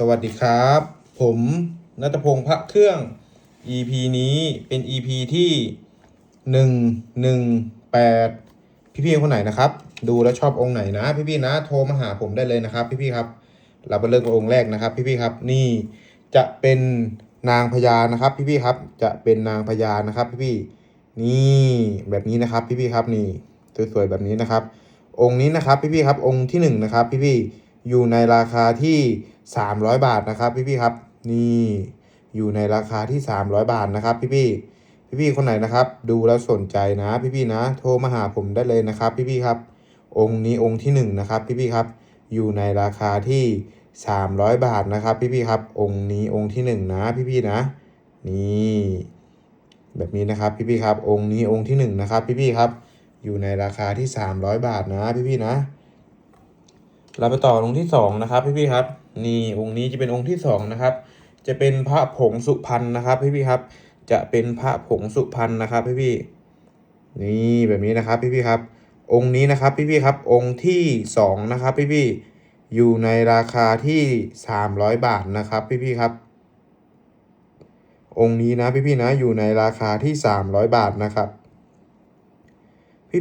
สวัสดีครับ ผมนัทพงศ์พระเครื่อง EP นี้เป็น EP ที่หนึ่งหนึ่งแปดพี่ๆคนไหนนะครับ ดูแล้วชอบองค์ไหนนะ พี่ๆนะ โทรมาหาผมได้เลยนะครับ พี่ๆครับ เราไปเริ่มกับองค์แรกนะครับ พี่ๆครับนี่จะเป็นนางพญานะครับ พี่ๆครับจะเป็นนางพญานะครับพี่ๆนี่แบบนี้นะครับ พี่ๆครับนี่สวยๆแบบนี้นะครับ องค์นี้นะครับ พี่ๆครับองค์ที่หนึ่งนะครับ พี่ๆอยู่ในราคาที่ สามร้อยบาทนะครับพี่ๆครับ นี่อยู่ในราคาที่สามร้อยบาทนะครับ พี่ๆพี่ๆคนไหนนะครับ ดูแล้วสนใจนะ พี่ๆนะ โทรมาหาผมได้เลยนะครับ พี่ๆครับ องค์นี้องค์ที่หนึ่งนะครับ พี่ๆครับ อยู่ในราคาที่สามร้อยบาทนะครับ พี่ๆครับ องค์นี้องค์ที่หนึ่งนะ พี่ๆนะ นี่แบบนี้นะครับพี่ๆครับ องค์นี้องค์ที่หนึ่งนะครับ พี่ๆครับ อยู่ในราคาที่ 300 บาทนะ พี่ๆนะเราไปต่อองค์ที่สองนะครับ พี่ๆครับ นี่องค์นี้จะเป็นองค์ที่สองนะครับ จะเป็นพระผงสุพรรณนะครับพี่ๆครับ จะเป็นพระผงสุพรรณนะครับพี่ๆนี่แบบนี้นะครับพี่ๆครับ องค์นี้นะครับพี่ๆครับองค์ที่สองนะครับพี่ๆอยู่ในราคาที่300บาทนะครับพี่ๆครับ องค์นี้นะพี่ๆนะอยู่ในราคาที่300บาทนะครับ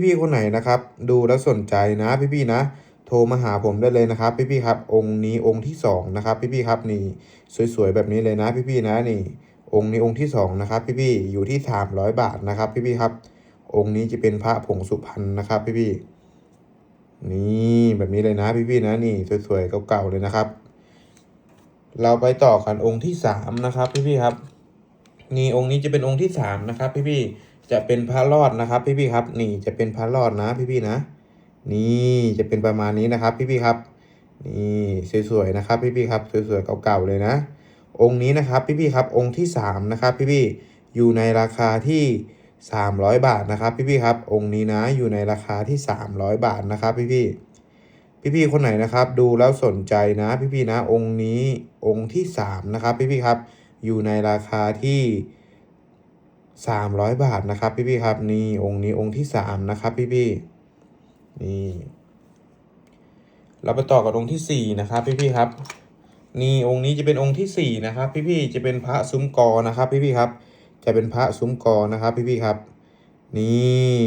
พี่ๆคนไหนนะครับ ดูแล้วสนใจนะพี่ๆนะ โทรมาหาผมได้เลยนะครับ พี่ๆครับ องค์นี้องค์ที่สองนะครับ พี่ๆครับนี่สวยๆแบบนี้เลยนะพี่ๆนะนี่ องค์นี้องค์ที่สองนะครับพี่ๆอยู่ที่สามร้อยบาทนะครับ พี่ๆครับ องค์นี้จะเป็นพระผงสุพรรณนะครับ พี่ๆนี่แบบนี้เลยนะ พี่ๆนะนี่สวยๆเก่าๆเลยนะครับ เราไปต่อกันองค์ที่สามนะครับ พี่ๆครับนี่องค์นี้จะเป็นองค์ที่สามนะครับ พี่ๆจะเป็นพระรอดนะครับ พี่ๆครับ นี่จะเป็นพระรอดนะ พี่ๆนะ นี่จะเป็นประมาณนี้นะครับ พี่ๆครับ นี่สวยๆนะครับ พี่ๆครับสวยๆเก่าๆเลยนะ องค์นี้นะครับ พี่ๆครับองค์ที่สามนะครับ พี่ๆอยู่ในราคาที่สามร้อยบาทนะครับ พี่ๆครับ องค์นี้นะอยู่ในราคาที่สามร้อยบาทนะครับ พี่ๆพี่ๆคนไหนนะครับดูแล้วสนใจนะพี่ๆนะองค์นี้องค์ที่สามนะครับพี่ๆครับอยู่ในราคาที่สามร้อยบาทนะครับพี่ๆครับนี่องค์นี้องค์ที่สามนะครับพี่ๆ นี่ เราไปต่อกับองค์ที่สี่นะครับ พี่ๆครับ นี่องค์นี้จะเป็นองค์ที่สี่นะครับ พี่ๆจะเป็นพระซุ้มกอนะครับ พี่ๆครับ จะเป็นพระซุ้มกอนะครับ พี่ๆครับ นี่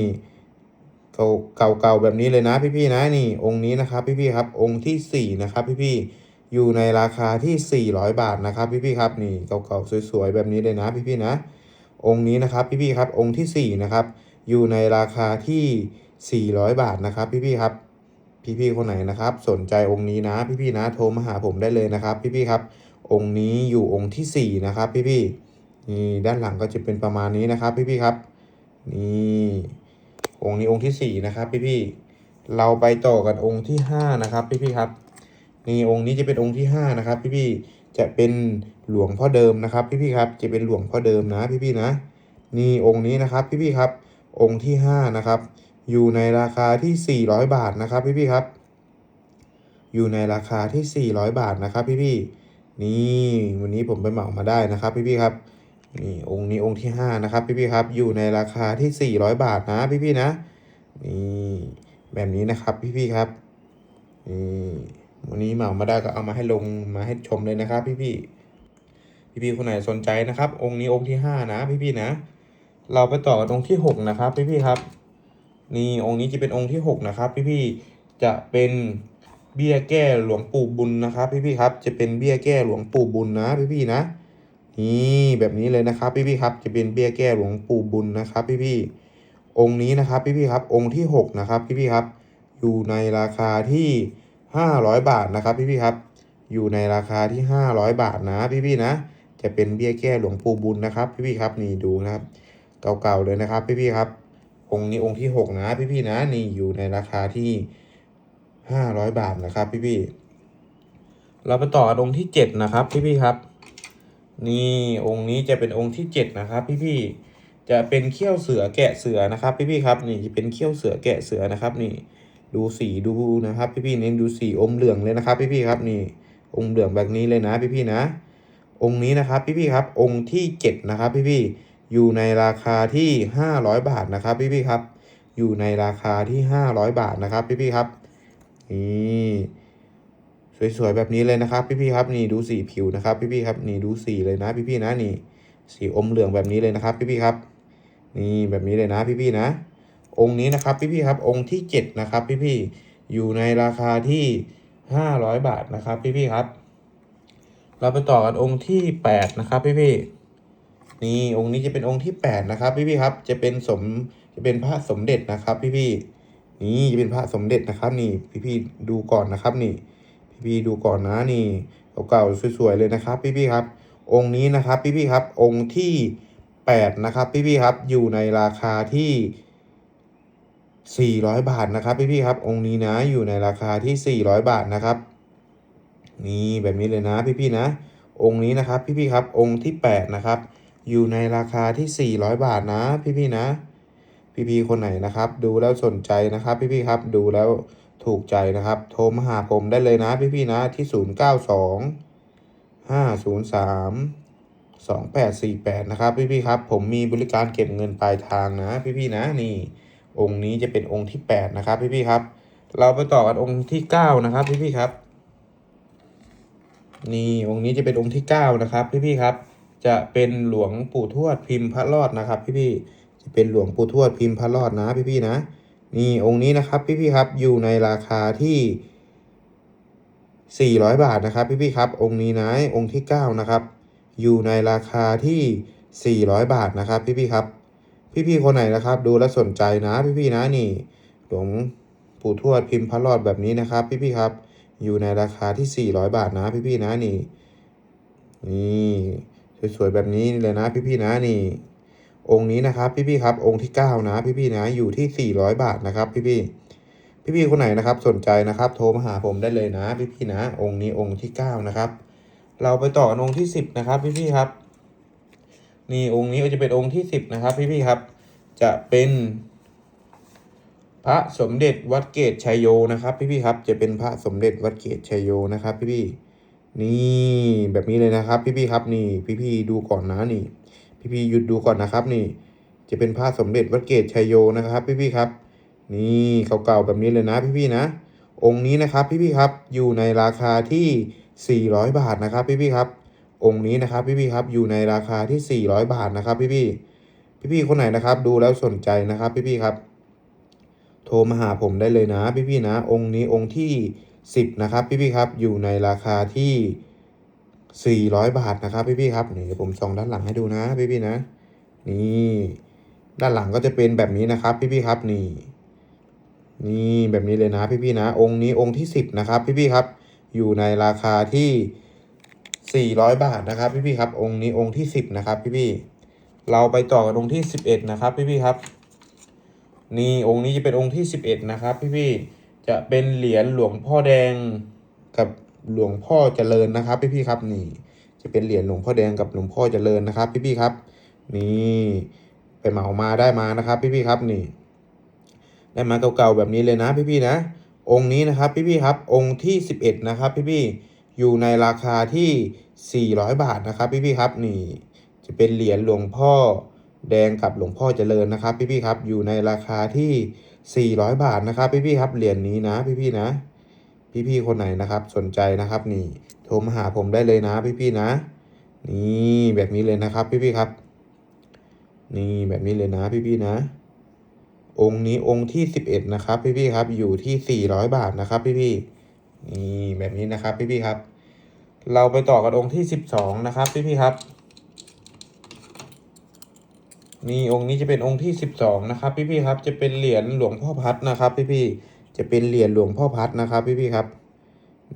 เก่าเก่าแบบนี้เลยนะพี่ๆนะนี่องค์นี้นะครับ พี่ๆครับ องค์ที่สี่นะครับ พี่ๆอยู่ในราคาที่สี่ร้อยบาทนะครับ พี่ๆครับนี่เก่าๆสวยๆแบบนี้เลยนะ พี่ๆนะ องค์นี้นะครับ พี่ๆครับ องค์ที่สี่นะครับอยู่ในราคาที่ 400 บาทนะครับ พี่ๆครับ พี่ๆคนไหนนะครับ สนใจองค์นี้นะ พี่ๆนะ โทรมาหาผมได้เลยนะครับ พี่ๆครับ องค์นี้อยู่องค์ที่สี่นะครับ พี่ๆนี่ด้านหลังก็จะเป็นประมาณนี้นะครับ พี่ๆครับ นี่องค์นี้องค์ที่สี่นะครับ พี่ๆเราไปต่อกันองค์ที่ห้านะครับ พี่ๆครับนี่องค์นี้จะเป็นองค์ที่ห้านะครับ พี่ๆจะเป็นหลวงพ่อเดิมนะครับ พี่ๆครับ จะเป็นหลวงพ่อเดิมนะ พี่ๆนะ นี่องค์นี้นะครับ พี่ๆครับ องค์ที่ห้านะครับ อยู่ในราคาที่ 400 บาทนะครับพี่ๆครับ อยู่ในราคาที่ 400 บาทนะครับพี่ๆนี่วันนี้ผมไปเหมามาได้นะครับพี่ๆครับนี่องค์นี้องค์ที่ห้านะครับพี่ๆครับ อยู่ในราคาที่ 400 บาทนะพี่ๆนะนี่แบบนี้นะครับพี่ๆครับนี่วันนี้เหมามาได้ก็เอามาให้ลงมาให้ชมเลยนะครับ พี่ๆพี่ๆคนไหนสนใจนะครับ องค์นี้องค์ที่ห้านะ พี่ๆนะ เราไปต่อกันองค์ที่หกนะครับ พี่ๆครับ นี่องค์นี้จะเป็นองค์ที่หกนะครับ พี่ๆจะเป็นเบี้ยแก้หลวงปู่บุญนะครับ พี่ๆครับ จะเป็นเบี้ยแก้หลวงปู่บุญนะ พี่ๆนะนี่แบบนี้เลยนะครับ พี่ๆครับ จะเป็นเบี้ยแก้หลวงปู่บุญนะครับ พี่ๆองค์นี้นะครับ พี่ๆครับ องค์ที่หกนะครับ พี่ๆครับ อยู่ในราคาที่ห้าร้อยบาทนะครับ พี่ๆครับ อยู่ในราคาที่ห้าร้อยบาทนะ พี่ๆนะ จะเป็นเบี้ยแก้หลวงปู่บุญนะครับ พี่ๆครับนี่ดูนะครับ เก่าๆเลยนะครับ พี่ๆครับ องค์นี้องค์ที่หกนะ พี่ๆนะนี่อยู่ในราคาที่ห้าร้อยบาทนะครับ พี่ๆเราไปต่อองค์ที่เจ็ดนะครับ พี่ๆครับ นี่องค์นี้จะเป็นองค์ที่เจ็ดนะครับ พี่ๆจะเป็นเขี้ยวเสือแกะเสือนะครับ พี่ๆครับนี่จะเป็นเขี้ยวเสือแกะเสือนะครับ นี่ดูสีดูนะครับ พี่ๆเน้นดูสีอมเหลืองเลยนะครับ พี่ๆครับนี่อมเหลืองแบบนี้เลยนะ พี่ๆนะ องค์นี้นะครับ พี่ๆครับ องค์ที่เจ็ดนะครับ พี่ๆ อยู่ในราคาที่ห้าร้อยบาทนะครับพี่ๆครับ อยู่ในราคาที่ห้าร้อยบาทนะครับพี่ๆครับนี่สวยๆแบบนี้เลยนะครับ พี่ๆครับนี่ดูสีผิวนะครับ พี่ๆครับนี่ดูสีเลยนะ พี่ๆนะนี่ สีอมเหลืองแบบนี้เลยนะครับ พี่ๆครับ นี่แบบนี้เลยนะ พี่ๆนะ องค์นี้นะครับ พี่ๆครับองค์ที่เจ็ดนะครับ พี่ๆอยู่ในราคาที่ห้าร้อยบาทนะครับ พี่ๆครับ เราไปต่อกันองค์ที่แปดนะครับ พี่ๆ นี่องค์นี้จะเป็นองค์ที่แปดนะครับ พี่ๆครับจะเป็นสมจะเป็นพระสมเด็จนะครับ พี่ๆนี่จะเป็นพระสมเด็จนะครับ นี่พี่ๆดูก่อนนะครับ นี่ พี่ๆดูก่อนนะนี่เก่าๆสวยๆเลยนะครับ พี่ๆครับ องค์นี้นะครับ พี่ๆครับองค์ที่แปดนะครับ พี่ๆครับอยู่ในราคาที่สี่ร้อยบาทนะครับ พี่ๆครับองค์นี้นะอยู่ในราคาที่สี่ร้อยบาทนะครับนี่แบบนี้เลยนะ พี่ๆนะองค์นี้นะครับ พี่ๆครับองค์ที่แปดนะครับ อยู่ในราคาที่สี่ร้อยบาทนะ พี่ๆนะ พี่ๆคนไหนนะครับ ดูแล้วสนใจนะครับ พี่ๆครับ ดูแล้วถูกใจนะครับ โทรมาหาผมได้เลยนะ พี่ๆนะที่ศูนย์เก้าสองห้าศูนะครับ พี่ๆครับ ผมมีบริการเก็บเงินปลายทางนะ พี่ๆนะนี่ องค์นี้จะเป็นองค์ที่แปดนะครับ พี่ๆครับ เราไปต่อกันองค์ที่เก้านะครับ พี่ๆครับ นี่องค์นี้จะเป็นองค์ที่เก้านะครับ พี่ๆครับ จะเป็นหลวงปู่ทวดพิมพ์พระรอดนะครับ พี่ๆจะเป็นหลวงปู่ทวดพิมพ์พระรอดนะพี่ๆนะ นี่องค์นี้นะครับพี่ๆครับอยู่ในราคาที่ 400 บาทนะครับ พี่ๆครับองค์นี้นะองค์ที่เก้านะครับ อยู่ในราคาที่ 400 บาทนะครับ พี่ๆครับ พี่ๆคนไหนนะครับ ดูแลวสนใจนะ พี่ๆนะนี่ หลวงปู่ทวดพิมพ์พระรอดแบบนี้นะครับ พี่ๆครับ อยู่ในราคาที่ 400 บาทนะ พี่ๆนะนี่นี่ สวยๆแบบนี้เลยนะพี่ๆนะนี่ องค์นี้นะครับพี่ๆครับ องค์ที่ 9 นะพี่ๆนะอยู่ที่ 400 บาทนะครับพี่ๆพี่ๆคนไหนนะครับ สนใจนะครับ โทรมาหาผมได้เลยนะพี่ๆนะ องค์นี้องค์ที่ 9 นะครับ เราไปต่อนองค์ที่ 10 นะครับพี่ๆครับ นี่องค์นี้จะเป็นองค์ที่ 10 นะครับ พี่ๆครับ จะเป็นพระสมเด็จวัดเกตชัยโยนะครับ พี่ๆครับ จะเป็นพระสมเด็จวัดเกตชัยโยนะครับ พี่ๆ นี่แบบนี้เลยนะครับ พี่ๆครับนี่ พี่ๆดูก่อนนะนี่ พี่ๆหยุดดูก่อนนะครับ นี่ จะเป็นพระสมเด็จวัดเกตชัยโยนะครับ พี่ๆครับ นี่เก่าๆแบบนี้เลยนะ พี่ๆนะ องค์นี้นะครับ พี่ๆครับอยู่ในราคาที่ 400 บาทนะครับ พี่ๆครับ องค์นี้นะครับ พี่ๆครับอยู่ในราคาที่ 400 บาทนะครับ พี่ๆพี่ๆคนไหนนะครับ ดูแล้วสนใจนะครับ พี่ๆครับ โทรมาหาผมได้เลยนะ พี่ๆนะ องค์นี้องค์ที่ 10 นะครับ พี่ๆครับอยู่ในราคาที่ 400 บาทนะครับ พี่ๆครับนี่เดี๋ยวผมส่องด้านหลังให้ดูนะ พี่ๆนะ นี่ด้านหลังก็จะเป็นแบบนี้นะครับ พี่ๆครับนี่ นี่แบบนี้เลยนะ พี่ๆนะ องค์นี้องค์ที่ 10 นะครับ พี่ๆครับอยู่ในราคาที่ 400 บาทนะครับ พี่ๆครับ องค์นี้องค์ที่ 10 นะครับ พี่ๆเราไปต่อกันองค์ที่ 11 นะครับ พี่ๆครับ นี่องค์นี้จะเป็นองค์ที่ 11 นะครับ พี่ๆ จะเป็นเหรียญหลวงพ่อแดงกับหลวงพ่อเจริญนะครับ พี่ๆครับนี่ จะเป็นเหรียญหลวงพ่อแดงกับหลวงพ่อเจริญนะครับ พี่ๆครับ นี่ไปเหมามาได้มานะครับ พี่ๆครับนี่ ได้มาเก่าๆแบบนี้เลยนะ พี่ๆนะ องค์นี้นะครับพี่ๆครับ องค์ที่11นะครับ พี่ๆอยู่ในราคาที่400บาทนะครับ พี่ๆครับนี่ จะเป็นเหรียญหลวงพ่อแดงกับหลวงพ่อเจริญนะครับ พี่ๆครับ อยู่ในราคาที่ 400 บาทนะครับพี่ๆครับเหรียญนี้นะพี่ๆนะ พี่ๆคนไหนนะครับ สนใจนะครับนี่โทรมาหาผมได้เลยนะพี่ๆนะ นี่แบบนี้เลยนะครับพี่ๆครับ นี่แบบนี้เลยนะพี่ๆนะ องค์นี้องค์ที่ 11 นะครับ พี่ๆครับอยู่ที่ 400 บาทนะครับพี่ๆนี่แบบนี้นะครับพี่ๆครับ เราไปต่อกันองค์ที่ 12 นะครับพี่ๆครับ นี่องค์นี้จะเป็นองค์ที่12นะครับ พี่ๆครับจะเป็นเหรียญหลวงพ่อพัดนะครับ พี่ๆจะเป็นเหรียญหลวงพ่อพัดนะครับ พี่ๆครับ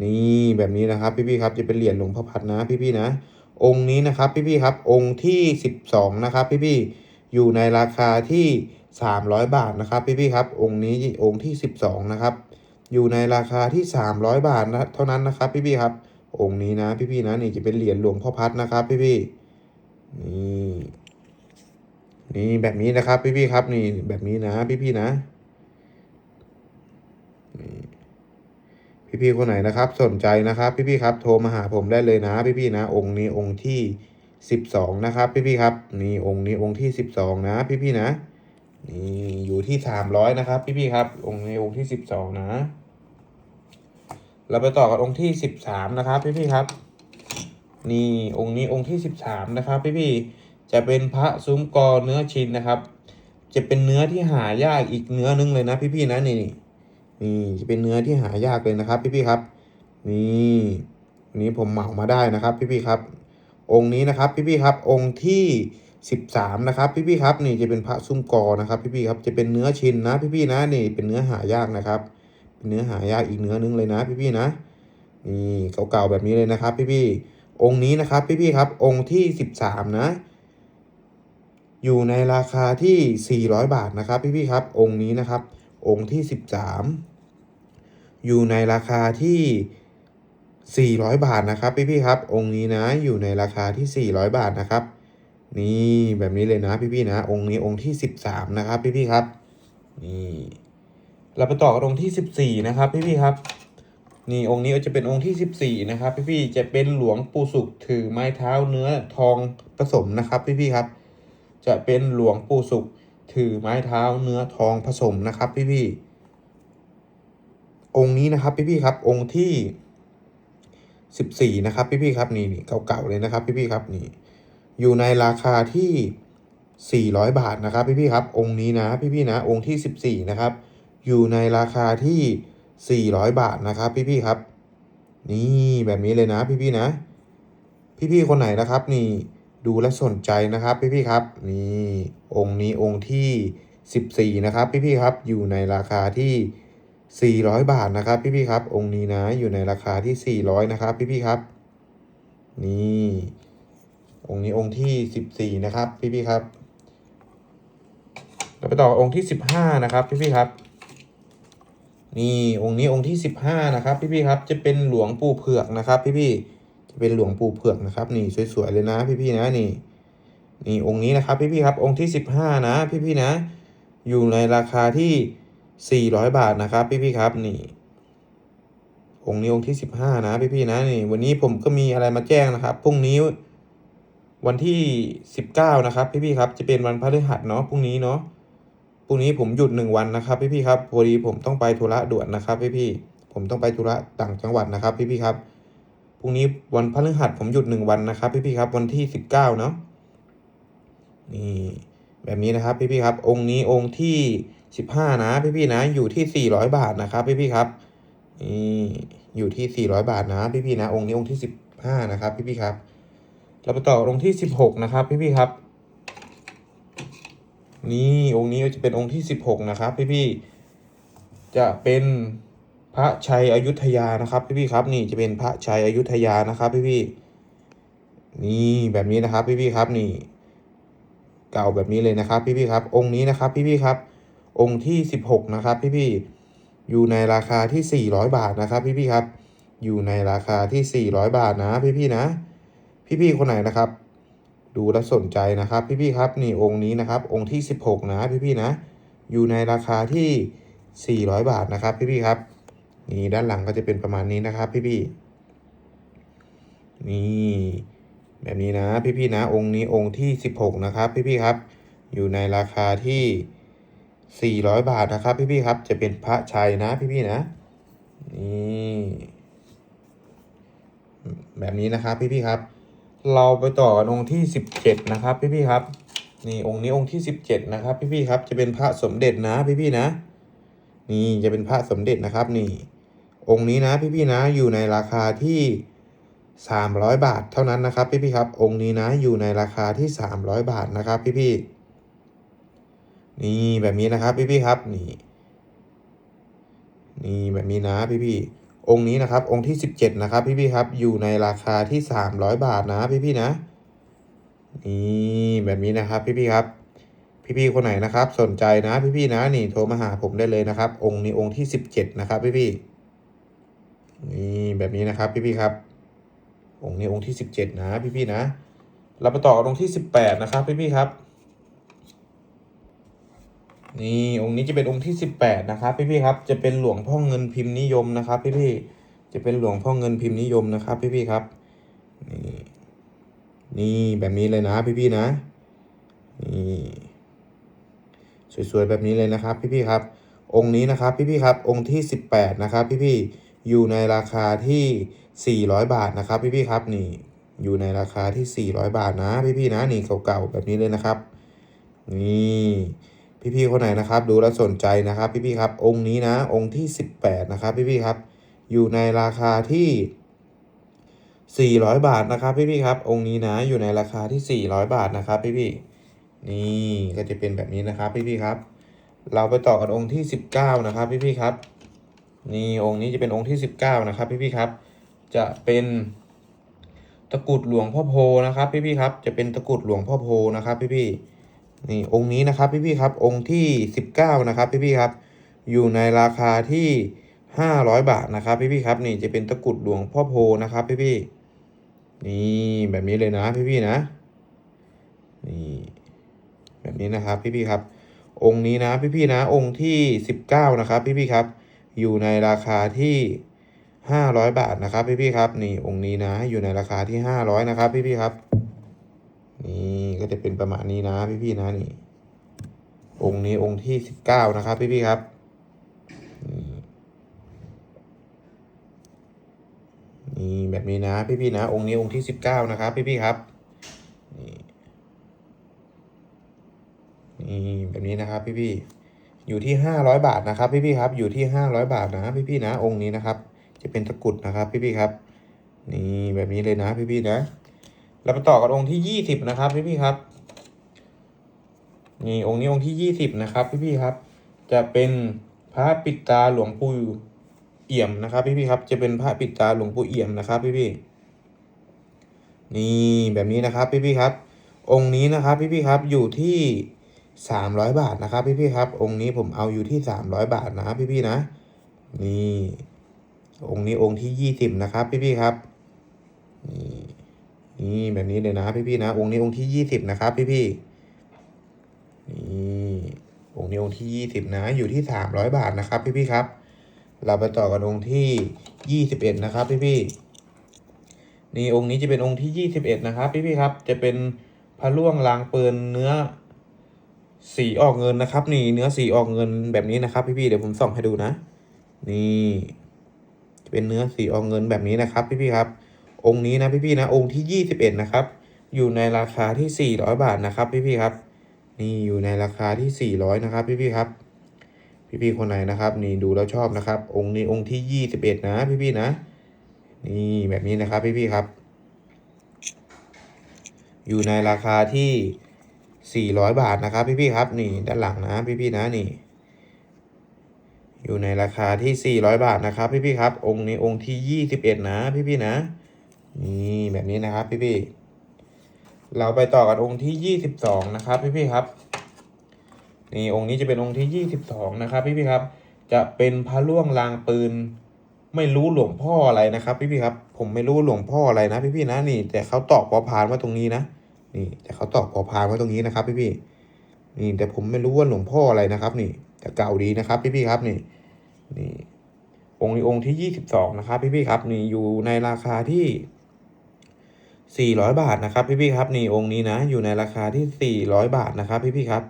นี่แบบนี้นะครับ พี่ๆครับจะเป็นเหรียญหลวงพ่อพัดนะ พี่ๆนะ องค์นี้นะครับ พี่ๆครับ องค์ที่12นะครับ พี่ๆอยู่ในราคาที่300บาทนะครับ พี่ๆครับ องค์นี้องค์ที่12นะครับอยู่ในราคาที่ 300 บาทนะเท่านั้นนะครับ พี่ๆครับ องค์นี้นะ พี่ๆนะนี่จะเป็นเหรียญหลวงพ่อพัดนะครับ พี่ๆนี่ นี่แบบนี้นะครับ พี่ๆครับ นี่แบบนี้นะพี่ๆนะนี่พี่ๆคนไหนนะครับ สนใจนะครับ พี่ๆครับ โทรมาหาผมได้เลยนะ พี่ๆนะ องค์นี้องค์ที่สิบสองนะครับ พี่ๆครับ นี่องค์นี้องค์ที่สิบสองนะ พี่ๆนะนี่อยู่ที่สามร้อยนะครับ พี่ๆครับ องค์นี้องค์ที่สิบสองนะ เราไปต่อกับองค์ที่สิบสามนะครับ พี่ๆครับ นี่องค์นี้องค์ที่สิบสามนะครับ พี่ๆ จะเป็นพระซุ้มกอเนื้อชินนะครับ จะเป็นเนื้อที่หายากอีกเนื้อนึงเลยนะพี่ๆนะนี่นี่นี่จะเป็นเนื้อที่หายากเลยนะครับ พี่ๆครับ นี่นนี้ผมเหมามาได้นะครับ พี่ๆครับ องค์นี้นะครับ พี่ๆครับ องค์ที่สิบสามนะครับ พี่ๆครับ นี่จะเป็นพระซุ้มกอนะครับ พี่ๆครับจะเป็นเนื้อชินนะ พี่ๆนะนี่เป็นเนื้อหายากนะครับ เป็นเนื้อหายากอีกเนื้อนึงเลยนะ พี่ๆนะนี่เก่าๆแบบนี้เลยนะครับ พี่ๆองค์นี้นะครับ พี่ๆครับ องค์ที่สิบสามนะ อยู่ในราคาที่ 400 บาทนะครับ พี่ๆครับ องค์นี้นะครับ องค์ที่ 13 อยู่ในราคาที่ 400 บาทนะครับพี่ๆครับ องค์นี้นะอยู่ในราคาที่ 400 บาทนะครับ นี่แบบนี้เลยนะพี่ๆนะ องค์นี้องค์ที่ 13 นะครับพี่ๆครับนี่เราไปต่อกับองค์ที่ 14 นะครับพี่ๆครับนี่องค์นี้จะเป็นองค์ที่ 14 นะครับ พี่ๆจะเป็นหลวงปู่สุขถือไม้เท้าเนื้อทองผสมนะครับ พี่ๆครับ จะเป็นหลวงปู่สุข ถือไม้เท้าเนื้อทองผสมนะครับพี่พี่องค์นี้นะครับพี่พี่ครับองค์ที่สิบสี่นะครับพี่พี่ครับนี่นี่เก่าๆเลยนะครับพี่พี่ครับนี่อยู่ในราคาที่สี่ร้อยบาทนะครับพี่พี่ครับองค์นี้นะพี่พี่นะองค์ที่สิบสี่นะครับ อยู่ในราคาที่สี่ร้อยบาทนะครับพี่พี่ครับ นี่แบบนี้เลยนะพี่พี่นะ พี่ๆคนไหนนะครับนี่ ดูและสนใจนะครับพี่ๆครับ นี่องค์นี้องค์ที่ 14 นะครับพี่ๆครับ อยู่ในราคาที่ 400 บาทนะครับพี่ๆครับ องค์นี้นะอยู่ในราคาที่ 400 นะครับพี่ๆครับ นี่ องค์นี้องค์ที่ 14 นะครับพี่ๆครับเราไปต่อองค์ที่ 15 นะครับพี่ๆครับนี่องค์นี้องค์ที่ 15 นะครับพี่ๆครับ จะเป็นหลวงปู่เผือกนะครับพี่ๆ จะเป็นหลวงปู่เผือกนะครับ นี่สวยๆเลยนะพี่ๆนะนี่ นี่องค์นี้นะครับพี่ๆครับองค์ที่สิบห้านะพี่ๆนะ อยู่ในราคาที่สี่ร้อยบาทนะครับพี่ๆครับนี่องค์นี้องค์ที่สิบห้านะพี่ๆนะนี่วันนี้ผมก็มีอะไรมาแจ้งนะครับพรุ่งนี้วันที่สิบเก้านะครับพี่ๆครับจะเป็นวันพฤหัสเนาะพรุ่งนี้เนาะพรุ่งนี้ผมหยุดหนึ่งวันนะครับพี่ๆครับพอดีผมต้องไปธุระด่วนนะครับพี่ๆผมต้องไปธุระต่างจังหวัดนะครับพี่ๆครับ พรุ่งนี้วันพฤหัสผมหยุดหนึ่งวันนะครับ พี่ๆครับวันที่สิบเก้าเนาะนี่แบบนี้นะครับ พี่ๆครับ องค์นี้องค์ที่สิบห้านะ พี่ๆนะ อยู่ที่สี่ร้อยบาทนะครับ พี่ๆครับนี่อยู่ที่สี่ร้อยบาทนะ พี่ๆนะ องค์นี้องค์ที่สิบห้านะครับ พี่ๆครับเราไปต่อองค์ที่สิบหกนะครับ พี่ๆครับ นี่องค์นี้จะเป็นองค์ที่สิบหกนะครับ พี่ๆจะเป็น พระชัยอยุธยานะครับพี่ๆครับนี่จะเป็นพระชัยอยุธยานะครับพี่ๆนี่แบบนี้นะครับพี่ๆครับนี่ เก่าแบบนี้เลยนะครับพี่ๆครับ องค์นี้นะครับพี่ๆครับ องค์ที่สิบหกนะครับพี่ๆอยู่ในราคาที่สี่ร้อยบาทนะครับพี่ๆครับ อยู่ในราคาที่สี่ร้อยบาทนะพี่ๆนะ พี่ๆคนไหนนะครับ ดูและสนใจนะครับพี่ๆครับนี่องค์นี้นะครับ องค์ที่สิบหกนะพี่ๆนะ อยู่ในราคาที่สี่ร้อยบาทนะครับพี่ๆครับ นี่ด้านหลังก็จะเป็นประมาณนี้นะครับ พี่ๆนี่ แบบนี้นะพี่ๆนะ องค์นี้องค์ที่สิบหกนะครับ พี่ๆครับ อยู่ในราคาที่สี่ร้อยบาทนะครับ พี่ๆครับ จะเป็นพระชัยนะ พี่ๆนะนี่แบบนี้นะครับ พี่ๆครับ เราไปต่อกันองค์ที่สิบเจ็ดนะครับ พี่ๆครับนี่องค์นี้องค์ที่สิบเจ็ดนะครับ พี่ๆครับจะเป็นพระสมเด็จนะ พี่ๆนะ นี่จะเป็นพระสมเด็จนะครับ นี่ องค์นี้นะพี่ๆนะอยู่ในราคาที่สามร้อยบาทเท่านั้นนะครับพี่ๆครับ องค์นี้นะอยู่ในราคาที่สามร้อยบาทนะครับพี่ๆนี่แบบนี้นะครับพี่ๆครับนี่นี่แบบนี้นะพี่ๆองค์นี้นะครับ องค์ที่สิบเจ็ดนะครับพี่ๆครับ อยู่ในราคาที่สามร้อยบาทนะพี่ๆนะนี่แบบนี้นะครับพี่ๆครับพี่ๆคนไหนนะครับ สนใจนะพี่ๆนะนี่โทรมาหาผมได้เลยนะครับ องค์นี้องค์ที่สิบเจ็ดนะครับพี่ๆ นี่แบบนี้นะครับพี่ๆครับ องค์นี้องค์ที่สิบเจ็ดนะพี่ๆนะ เราไปต่อกันองค์ที่สิบแปดนะครับพี่ๆครับ นี่องค์นี้จะเป็นองค์ที่สิบแปดนะครับพี่ๆครับ จะเป็นหลวงพ่อเงินพิมพ์นิยมนะครับ พี่ๆจะเป็นหลวงพ่อเงินพิมพ์นิยมนะครับ พี่ๆครับ นี่นี่แบบนี้เลยนะพี่ๆนะ นี่สวยๆแบบนี้เลยนะครับพี่ๆครับ องค์นี้นะครับพี่ๆครับ องค์ที่สิบแปดนะครับพี่ อยู่ในราคาที่ 400 บาทนะครับพี่ๆครับนี่อยู่ในราคาที่ 400 บาทนะพี่ๆนะนี่เก่าๆแบบนี้เลยนะครับ นี่พี่ๆคนไหนนะครับ ดูแล้วสนใจนะครับพี่ๆครับ องค์นี้นะ องค์ที่ 18 นะครับพี่ๆครับ อยู่ในราคาที่ 400 บาทนะครับพี่ๆครับ องค์นี้นะอยู่ในราคาที่ 400 บาทนะครับพี่ๆนี่ก็จะเป็นแบบนี้นะครับพี่ๆครับ เราไปต่อกันองค์ที่ 19 นะครับพี่ๆครับ นี่องค์นี้จะเป็นองค์ที่ 19 นะครับ พี่ๆครับ จะเป็นตะกรุดหลวงพ่อโพนะครับ พี่ๆครับ จะเป็นตะกรุดหลวงพ่อโพนะครับ พี่ๆนี่องค์นี้นะครับ พี่ๆครับ องค์ที่ 19 นะครับ พี่ๆครับ อยู่ในราคาที่ 500 บาทนะครับ พี่ๆครับ นี่จะเป็นตะกรุดหลวงพ่อโพนะครับ พี่ๆนี่แบบนี้เลยนะ พี่ๆนะ นี่แบบนี้นะครับ พี่ๆครับ องค์นี้นะ พี่ๆนะ องค์ที่ 19 นะครับ พี่ๆครับ อยู่ในราคาที่ 500 บาทนะครับพี่ๆครับ นี่องค์นี้นะ อยู่ในราคาที่ 500 นะครับพี่ๆครับ นี่ก็จะเป็นประมาณนี้นะพี่ๆนะนี่ องค์นี้องค์ที่ 19 นะครับพี่ๆครับนี่แบบนี้นะพี่ๆนะ องค์นี้องค์ที่ 19 นะครับพี่ๆครับนี่นี่แบบนี้นะครับพี่ๆ อยู่ที่ 500 บาทนะครับพี่ๆครับอยู่ที่ 500 บาทนะพี่ๆนะองค์นี้นะครับ จะเป็นตะกรุดนะครับพี่ๆครับ นี่แบบนี้เลยนะพี่ๆนะเราไปต่อกันองค์ที่ 20 นะครับพี่ๆครับนี่องค์นี้องค์ที่ 20 นะครับพี่ๆครับ จะเป็นพระปิดตาหลวงปู่เอี่ยมนะครับพี่ๆครับ จะเป็นพระปิดตาหลวงปู่เอี่ยมนะครับพี่ๆนี่แบบนี้นะครับพี่ๆครับ องค์นี้นะครับพี่ๆครับอยู่ที่ 300 บาทนะครับพี่ๆครับ องค์นี้ผมเอาอยู่ที่ 300 บาทนะพี่ๆนะ นี่ องค์นี้องค์ที่ 20 นะครับพี่ๆครับ นี่นี่แบบนี้เลยนะพี่ๆนะ องค์นี้องค์ที่ 20 นะครับพี่ๆนี่องค์นี้องค์ที่ 20 นะ อยู่ที่ 300 บาทนะครับพี่ๆครับ เราไปต่อกันองค์ที่ 21 นะครับพี่ๆนี่องค์นี้จะเป็นองค์ที่ 21 นะครับพี่ๆครับ จะเป็นพระล่วงลางเปินเนื้อ สีออกเงินนะครับ นี่เนื้อสีออกเงินแบบนี้นะครับ พี่ๆเดี๋ยวผมส่องให้ดูนะ นี่เป็นเนื้อสีออกเงินแบบนี้นะครับ พี่ๆครับ องค์นี้นะพี่ๆนะองค์ที่ยี่สิบเอ็ดนะครับอยู่ในราคาที่สี่ร้อยบาทนะครับ พี่ๆครับ นี่อยู่ในราคาที่สี่ร้อยนะครับ พี่ๆครับ พี่ๆคนไหนนะครับ นี่ดูแล้วชอบนะครับ องค์นี้องค์ที่ยี่สิบเอ็ดนะ พี่ๆนะ นี่แบบนี้นะครับ พี่ๆครับ อยู่ในราคาที่ 400 บาทนะครับพี่ๆครับนี่ด้านหลังนะพี่ๆนะนี่ อยู่ในราคาที่ 400 บาทนะครับพี่ๆครับ องค์นี้องค์ที่ 21 นะพี่ๆนะนี่แบบนี้นะครับพี่ๆเราไปต่อกันองค์ที่ 22 นะครับพี่ๆครับนี่องค์นี้จะเป็นองค์ที่ 22 นะครับพี่ๆครับ จะเป็นพระล่วงลางปืนไม่รู้หลวงพ่ออะไรนะครับพี่ๆครับ ผมไม่รู้หลวงพ่ออะไรนะพี่ๆนะนี่ แต่เขาตอกพอพานไว้ตรงนี้นะ นี่ แต่เขาตอกพอพานไว้ตรงนี้นะครับ พี่ๆนี่แต่ผมไม่รู้ว่าหลวงพ่ออะไรนะครับ นี่ แต่เก่าดีนะครับ พี่ๆครับนี่ นี่ องค์นี้องค์ที่ยี่สิบสองนะครับ พี่ๆครับ นี่อยู่ในราคาที่สี่ร้อยบาทนะครับ พี่ๆครับ นี่องค์นี้นะ อยู่ในราคาที่สี่ร้อยบาทนะครับ พี่ๆครับ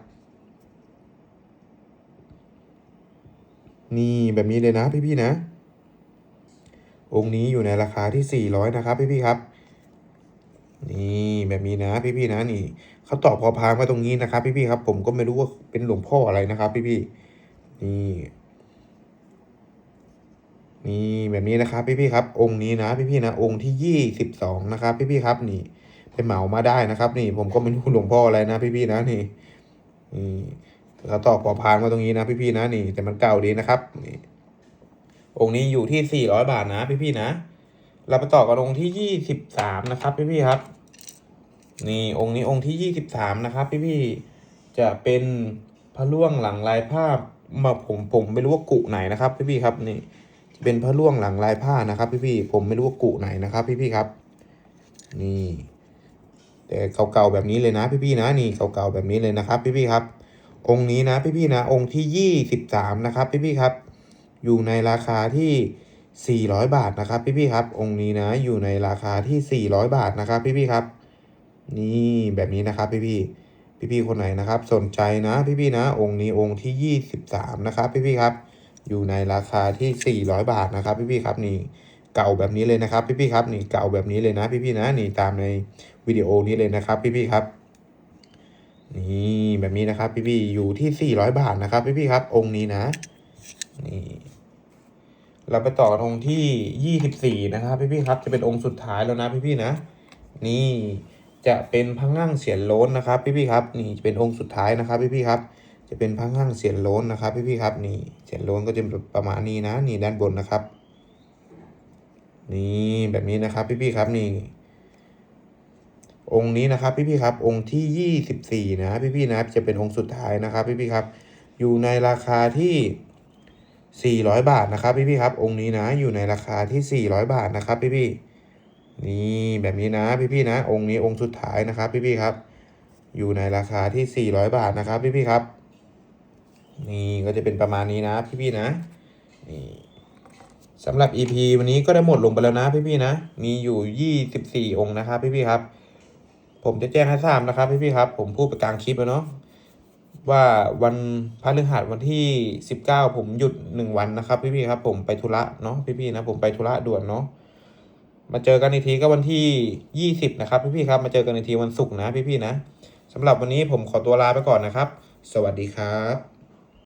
นี่แบบนี้เลยนะพี่ๆนะ องค์นี้อยู่ในราคาที่สี่ร้อยนะครับ พี่ๆครับ นี่แบบนี้นะ พี่ๆนะนี่เขาตอบพอพานมาตรงนี้นะครับ พี่ๆครับ ผมก็ไม่รู้ว่าเป็นหลวงพ่ออะไรนะครับ พี่ๆนี่นี่แบบนี้นะครับ พี่ๆครับ องค์นี้นะ พี่ๆนะองค์ที่ยี่สิบสองนะครับ พี่ๆครับ นี่ไปเหมามาได้นะครับ นี่ผมก็ไม่รู้หลวงพ่ออะไรนะ พี่ๆนะนี่นี่เขาตอกพอพานมาตรงนี้นะพี่ๆนะนี่ แต่มันเก่าดีนะครับนี่องค์นี้อยู่ที่สี่ร้อยบาทนะ พี่ๆนะ เราไปต่อกันองค์ที่ยี่สิบสามนะครับพี่ๆครับ นี่องค์นี้องค์ที่ยี่สิบสามนะครับ พี่ๆจะเป็นพระล่วงหลังลายผ้ามาผมผมไม่รู้ว่ากุไหนนะครับ พี่ๆครับนี่จะเป็นพระล่วงหลังลายผ้านะครับ พี่ๆผมไม่รู้ว่ากุไหนนะครับ พี่ๆครับ นี่ แต่เก่าๆแบบนี้เลยนะ พี่ๆนะนี่เก่าๆแบบนี้เลยนะครับ พี่ๆครับ องค์นี้นะ พี่ๆนะ องค์ที่ยี่สิบสามนะครับ พี่ๆครับ อยู่ในราคาที่ 400 บาทนะครับพี่ๆครับ องค์นี้นะอยู่ในราคาที่ 400 บาทนะครับพี่ๆครับ นี่แบบนี้นะครับพี่ๆพี่ๆคนไหนนะครับ สนใจนะพี่ๆนะ องค์นี้องค์ที่ 23 นะครับพี่ๆครับ อยู่ในราคาที่ 400 บาทนะครับพี่ๆครับนี่เก่าแบบนี้เลยนะครับพี่ๆครับนี่เก่าแบบนี้เลยนะพี่ๆนะนี่ตามในวิดีโอนี้เลยนะครับพี่ๆครับนี่แบบนี้นะครับพี่ๆอยู่ที่ 400 บาทนะครับพี่ๆครับ องค์นี้นะนี่ เราไปต่อกันองที่ยี่สิบสี่นะครับพี่พี่ๆครับจะเป็นองค์สุดท้ายแล้วนะพี่พี่ๆนะ นี่จะเป็นพังงั่งเสียนโล้นนะครับ พี่พี่ๆครับนี่จะเป็นองค์สุดท้ายนะครับ พี่พี่ๆครับ จะเป็นพังงั่งเสียนโล้นนะครับ พี่พี่ๆครับนี่เสียนโล้นก็จะประมาณนี้นะ นี่ด้านบนนะครับ นี่แบบนี้นะครับ พี่พี่ๆครับนี่ องค์นี้นะครับพี่พี่ๆครับ องค์ที่ยี่สิบสี่นะพี่พี่ๆนะจะเป็นองค์สุดท้ายนะครับ พี่พี่ๆครับ อยู่ในราคาที่ 400 บาทนะครับพี่พี่ครับ องค์นี้นะอยู่ในราคาที่ 400 บาทนะครับพี่พี่นี่แบบนี้นะพี่พี่นะ องค์นี้องค์สุดท้ายนะครับพี่พี่ครับ อยู่ในราคาที่ 400 บาทนะครับพี่พี่ครับ นี่ก็จะเป็นประมาณนี้นะพี่พี่นะนี่สำหรับ EP วันนี้ก็ได้หมดลงไปแล้วนะพี่พี่นะ มีอยู่ 24 องค์นะครับพี่พี่ครับ ผมจะแจ้งให้ทราบนะครับพี่พี่ครับ ผมพูดไปกลางคลิปแล้วเนาะ ว่าวันพฤหัสวันที่สิบเก้าผมหยุดหนึ่งวันนะครับ พี่ๆครับ ผมไปธุระเนาะพี่ๆนะผมไปธุระด่วนเนาะมาเจอกันอีกทีก็วันที่ยี่สิบนะครับ พี่ๆครับมาเจอกันอีกทีวันศุกร์นะพี่ๆนะสำหรับวันนี้ผมขอตัวลาไปก่อนนะครับ สวัสดีครับ